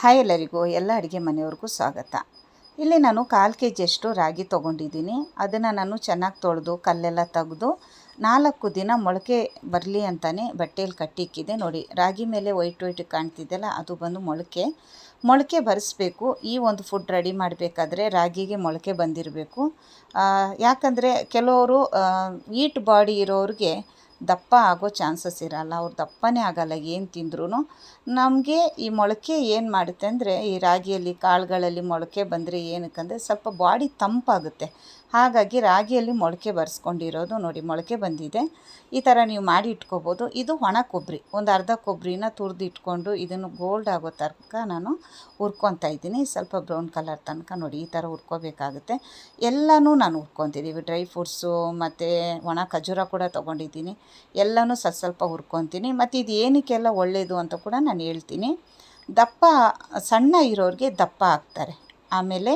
Hi ಎಲ್ಲರಿಗೂ, ಎಲ್ಲ ಅಡುಗೆ ಮನೆಯವ್ರಿಗೂ ಸ್ವಾಗತ. ಇಲ್ಲಿ ನಾನು ಕಾಲು ಕೆ ಜಿಯಷ್ಟು ರಾಗಿ ತೊಗೊಂಡಿದ್ದೀನಿ. ಅದನ್ನು ನಾನು ಚೆನ್ನಾಗಿ ತೊಳೆದು, ಕಲ್ಲೆಲ್ಲ ತೆಗೆದು, ನಾಲ್ಕು ದಿನ ಮೊಳಕೆ ಬರಲಿ ಅಂತಲೇ ಬಟ್ಟೆಯಲ್ಲಿ ಕಟ್ಟಿಕ್ಕಿದೆ. ನೋಡಿ, ರಾಗಿ ಮೇಲೆ ವೈಟ್ ವೈಟ್ ಕಾಣ್ತಿದ್ದೆಲ್ಲ ಅದು ಬಂದು ಮೊಳಕೆ. ಮೊಳಕೆ ಬರೆಸ್ಬೇಕು. ಈ ಒಂದು ಫುಡ್ ರೆಡಿ ಮಾಡಬೇಕಾದ್ರೆ ರಾಗಿಗೆ ಮೊಳಕೆ ಬಂದಿರಬೇಕು. ಯಾಕಂದರೆ ಕೆಲವರು ಈಟ್ ಬಾಡಿ ಇರೋರಿಗೆ ದಪ್ಪ ಆಗೋ ಚಾನ್ಸಸ್ ಇರಲ್ಲ, ಅವ್ರು ದಪ್ಪನೇ ಆಗಲ್ಲ, ಏನು ತಿಂದ್ರೂ ನಮಗೆ ಈ ಮೊಳಕೆ ಏನು ಮಾಡುತ್ತೆ ಅಂದರೆ, ಈ ರಾಗಿಯಲ್ಲಿ, ಕಾಳುಗಳಲ್ಲಿ ಮೊಳಕೆ ಬಂದರೆ ಏನಕ್ಕಂದರೆ ಸ್ವಲ್ಪ ಬಾಡಿ ತಂಪಾಗುತ್ತೆ. ಹಾಗಾಗಿ ರಾಗಿಯಲ್ಲಿ ಮೊಳಕೆ ಬರೆಸ್ಕೊಂಡಿರೋದು ನೋಡಿ, ಮೊಳಕೆ ಬಂದಿದೆ. ಈ ಥರ ನೀವು ಮಾಡಿ ಇಟ್ಕೋಬೋದು. ಇದು ಒಣ ಕೊಬ್ಬರಿ, ಒಂದು ಅರ್ಧ ಕೊಬ್ಬರಿನ ತುರಿದು ಇಟ್ಕೊಂಡು ಇದನ್ನು ಗೋಲ್ಡ್ ಆಗೋ ತನಕ ನಾನು ಹುರ್ಕೊತಾ ಇದ್ದೀನಿ. ಸ್ವಲ್ಪ ಬ್ರೌನ್ ಕಲರ್ ತನಕ ನೋಡಿ, ಈ ಥರ ಹುರ್ಕೋಬೇಕಾಗುತ್ತೆ. ಎಲ್ಲನೂ ನಾನು ಹುರ್ಕೊತಿದ್ದೀವಿ. ಡ್ರೈ ಫ್ರೂಟ್ಸು, ಮತ್ತು ಒಣ ಖಜೂರ ಕೂಡ ತೊಗೊಂಡಿದ್ದೀನಿ. ಎಲ್ಲನೂ ಸ್ವಲ್ಪ ಸ್ವಲ್ಪ ಹುರ್ಕೊತೀನಿ. ಮತ್ತು ಇದು ಏನಕ್ಕೆಲ್ಲ ಒಳ್ಳೆಯದು ಅಂತ ಕೂಡ ನಾನು ಹೇಳ್ತೀನಿ. ದಪ್ಪ, ಸಣ್ಣ ಇರೋರಿಗೆ ದಪ್ಪ ಆಗ್ತಾರೆ. ಆಮೇಲೆ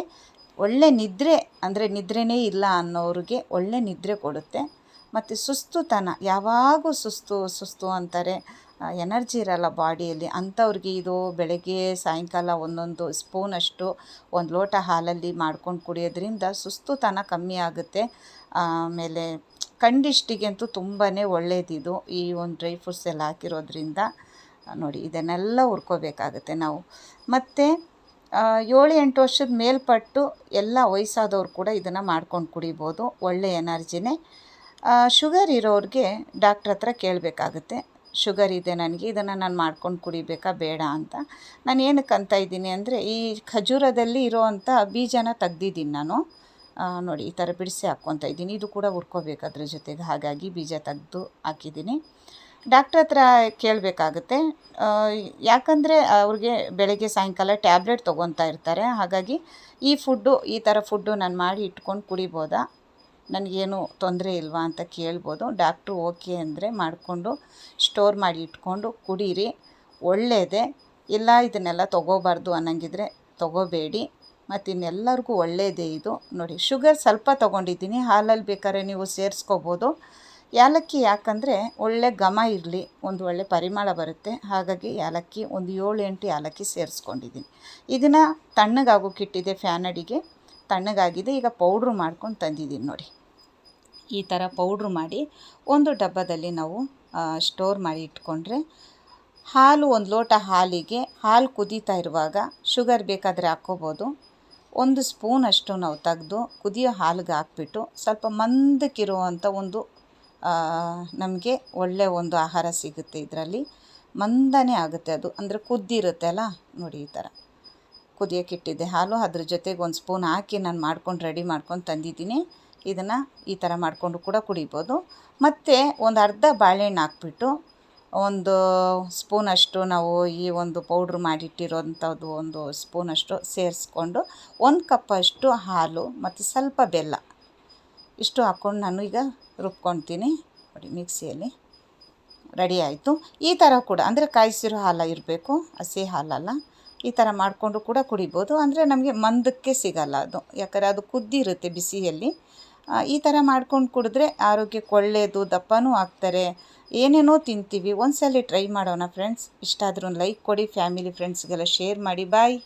ಒಳ್ಳೆ ನಿದ್ರೆ, ಅಂದರೆ ನಿದ್ರೆನೇ ಇಲ್ಲ ಅನ್ನೋರಿಗೆ ಒಳ್ಳೆ ನಿದ್ರೆ ಕೊಡುತ್ತೆ. ಮತ್ತು ಸುಸ್ತುತನ, ಯಾವಾಗೂ ಸುಸ್ತು ಸುಸ್ತು ಅಂತಾರೆ. ಎನರ್ಜಿ ಇರಲ್ಲ ಬಾಡಿಯಲ್ಲಿ. ಅಂಥವ್ರಿಗೆ ಇದು ಬೆಳಗ್ಗೆ, ಸಾಯಂಕಾಲ ಒಂದೊಂದು ಸ್ಪೂನಷ್ಟು ಒಂದು ಲೋಟ ಹಾಲಲ್ಲಿ ಮಾಡ್ಕೊಂಡು ಕುಡಿಯೋದ್ರಿಂದ ಸುಸ್ತುತನ ಕಮ್ಮಿ ಆಗುತ್ತೆ. ಆಮೇಲೆ ಕಂಡಿಷ್ಟಿಗಂತೂ ತುಂಬಾ ಒಳ್ಳೆಯದಿದು ಈ ಒಂದು ಡ್ರೈ ಫ್ರೂಟ್ಸ್ ಎಲ್ಲ ಹಾಕಿರೋದ್ರಿಂದ, ನೋಡಿ, ಇದನ್ನೆಲ್ಲ ಹುರ್ಕೋಬೇಕಾಗುತ್ತೆ ನಾವು. ಮತ್ತು ಏಳು ಎಂಟು ವರ್ಷದ ಮೇಲ್ಪಟ್ಟು ಎಲ್ಲ ವಯಸ್ಸಾದವ್ರು ಕೂಡ ಇದನ್ನು ಮಾಡ್ಕೊಂಡು ಕುಡಿಬೋದು, ಒಳ್ಳೆ ಎನರ್ಜಿನೇ. ಶುಗರ್ ಇರೋರಿಗೆ ಡಾಕ್ಟ್ರ್ ಹತ್ರ ಕೇಳಬೇಕಾಗುತ್ತೆ, ಶುಗರ್ ಇದೆ ನನಗೆ, ಇದನ್ನು ನಾನು ಮಾಡ್ಕೊಂಡು ಕುಡಿಬೇಕಾ ಬೇಡ ಅಂತ. ನಾನು ಏನಕ್ಕೆ ಅಂತ ಇದ್ದೀನಿ ಅಂದರೆ, ಈ ಖಜೂರದಲ್ಲಿ ಇರೋವಂಥ ಬೀಜನ ತೆಗ್ದಿದ್ದೀನಿ ನಾನು. ನೋಡಿ, ಈ ಥರ ಬಿಡಿಸಿ ಹಾಕ್ಕೊತಾ ಇದ್ದೀನಿ. ಇದು ಕೂಡ ಹುರ್ಕೋಬೇಕು ಅದ್ರ ಜೊತೆಗೆ. ಹಾಗಾಗಿ ಬೀಜ ತೆಗೆದು ಹಾಕಿದ್ದೀನಿ. ಡಾಕ್ಟ್ರ್ ಹತ್ರ ಕೇಳಬೇಕಾಗುತ್ತೆ. ಯಾಕಂದರೆ ಅವ್ರಿಗೆ ಬೆಳಗ್ಗೆ ಸಾಯಂಕಾಲ ಟ್ಯಾಬ್ಲೆಟ್ ತೊಗೊತಾ ಇರ್ತಾರೆ. ಹಾಗಾಗಿ ಈ ಫುಡ್ಡು, ಈ ಥರ ಫುಡ್ಡು ನಾನು ಮಾಡಿ ಇಟ್ಕೊಂಡು ಕುಡಿಬೋದಾ? ನನಗೇನು ತೊಂದರೆ ಇಲ್ವಾ ಅಂತ ಕೇಳ್ಬೋದು. ಡಾಕ್ಟ್ರು ಓಕೆ ಅಂದರೆ ಮಾಡಿಕೊಂಡು, ಸ್ಟೋರ್ ಮಾಡಿ ಇಟ್ಕೊಂಡು ಕುಡೀರಿ. ಒಳ್ಳೆಯದೇ ಇಲ್ಲ, ಇದನ್ನೆಲ್ಲ ತೊಗೋಬಾರ್ದು ಅನ್ನಂಗಿದ್ರೆ ತೊಗೋಬೇಡಿ. ಮತ್ತು ಇನ್ನೆಲ್ಲರಿಗೂ ಒಳ್ಳೆಯದೇ ಇದು. ನೋಡಿ, ಶುಗರ್ ಸ್ವಲ್ಪ ತೊಗೊಂಡಿದ್ದೀನಿ. ಹಾಲಲ್ಲಿ ಬೇಕಾದ್ರೆ ನೀವು ಸೇರಿಸ್ಕೋಬೋದು. ಏಲಕ್ಕಿ ಯಾಕಂದರೆ ಒಳ್ಳೆ ಘಮ ಇರಲಿ, ಒಂದು ಒಳ್ಳೆ ಪರಿಮಳ ಬರುತ್ತೆ. ಹಾಗಾಗಿ ಏಲಕ್ಕಿ ಒಂದು ಏಳು ಎಂಟು ಏಲಕ್ಕಿ ಸೇರಿಸ್ಕೊಂಡಿದ್ದೀನಿ. ಇದನ್ನು ತಣ್ಣಗಾಗೋಕ್ಕಿಟ್ಟಿದೆ ಫ್ಯಾನ್ ಅಡಿಗೆ. ತಣ್ಣಗಾಗಿದೆ, ಈಗ ಪೌಡ್ರು ಮಾಡ್ಕೊಂಡು ತಂದಿದ್ದೀನಿ ನೋಡಿ. ಈ ಥರ ಪೌಡ್ರು ಮಾಡಿ ಒಂದು ಡಬ್ಬದಲ್ಲಿ ನಾವು ಸ್ಟೋರ್ ಮಾಡಿ ಇಟ್ಕೊಂಡ್ರೆ ಹಾಲು, ಒಂದು ಲೋಟ ಹಾಲಿಗೆ ಹಾಲು ಕುದೀತಾ ಇರುವಾಗ ಶುಗರ್ ಬೇಕಾದರೆ ಹಾಕ್ಕೋಬೋದು. ಒಂದು ಸ್ಪೂನಷ್ಟು ನಾವು ತೆಗೆದು ಕುದಿಯೋ ಹಾಲಿಗೆ ಹಾಕ್ಬಿಟ್ಟು ಸ್ವಲ್ಪ ಮಂದಕ್ಕಿರುವಂಥ ಒಂದು ನಮಗೆ ಒಳ್ಳೆಯ ಒಂದು ಆಹಾರ ಸಿಗುತ್ತೆ ಇದರಲ್ಲಿ. ಮಂದನೇ ಆಗುತ್ತೆ ಅದು. ಅಂದರೆ ಕುದ್ದಿರುತ್ತೆ ಅಲ್ಲ? ನೋಡಿ ಈ ಥರ. ಕುದಿಯೋಕ್ಕಿಟ್ಟಿದ್ದೆ ಹಾಲು. ಅದ್ರ ಜೊತೆಗೆ ಒಂದು ಸ್ಪೂನ್ ಹಾಕಿ ನಾನು ಮಾಡ್ಕೊಂಡು ರೆಡಿ ಮಾಡ್ಕೊಂಡು ತಂದಿದ್ದೀನಿ. ಇದನ್ನು ಈ ಥರ ಮಾಡಿಕೊಂಡು ಕೂಡ ಕುಡಿಬೋದು. ಮತ್ತು ಒಂದು ಅರ್ಧ ಬಾಳೆಹಣ್ಣು ಹಾಕ್ಬಿಟ್ಟು ಒಂದು ಸ್ಪೂನಷ್ಟು ನಾವು ಈ ಒಂದು ಪೌಡ್ರ್ ಮಾಡಿಟ್ಟಿರೋಂಥದ್ದು ಒಂದು ಸ್ಪೂನಷ್ಟು ಸೇರಿಸ್ಕೊಂಡು ಒಂದು ಕಪ್ಪಷ್ಟು ಹಾಲು ಮತ್ತು ಸ್ವಲ್ಪ ಬೆಲ್ಲ. ಇಷ್ಟು ಹಾಕ್ಕೊಂಡು ನಾನು ಈಗ ರುಬ್ಕೊತೀನಿ ನೋಡಿ, ಮಿಕ್ಸಿಯಲ್ಲಿ ರೆಡಿ ಆಯಿತು. ಈ ಥರ ಕೂಡ, ಅಂದರೆ ಕಾಯಿಸಿರೋ ಹಾಲು ಇರಬೇಕು, ಹಸಿ ಹಾಲಲ್ಲ. ಈ ಥರ ಮಾಡಿಕೊಂಡು ಕೂಡ ಕುಡಿಬೋದು. ಅಂದರೆ ನಮಗೆ ಮಂದಕ್ಕೆ ಸಿಗಲ್ಲ ಅದು. ಯಾಕಂದರೆ ಅದು ಕುದ್ದಿರುತ್ತೆ ಬಿಸಿಯಲ್ಲಿ. ಈ ಥರ ಮಾಡ್ಕೊಂಡು ಕುಡಿದ್ರೆ ಆರೋಗ್ಯಕ್ಕೆ ಒಳ್ಳೆಯದು ದಪ್ಪನೂ ಆಗ್ತಾರೆ. ಏನೇನೋ ತಿಂತೀವಿ, ಒಂದ್ಸಲ ಟ್ರೈ ಮಾಡೋಣ ಫ್ರೆಂಡ್ಸ್ ಇಷ್ಟ ಆದರೂ ಲೈಕ್ ಕೊಡಿ ಫ್ಯಾಮಿಲಿ ಫ್ರೆಂಡ್ಸ್ಗೆಲ್ಲ ಶೇರ್ ಮಾಡಿ ಬಾಯ್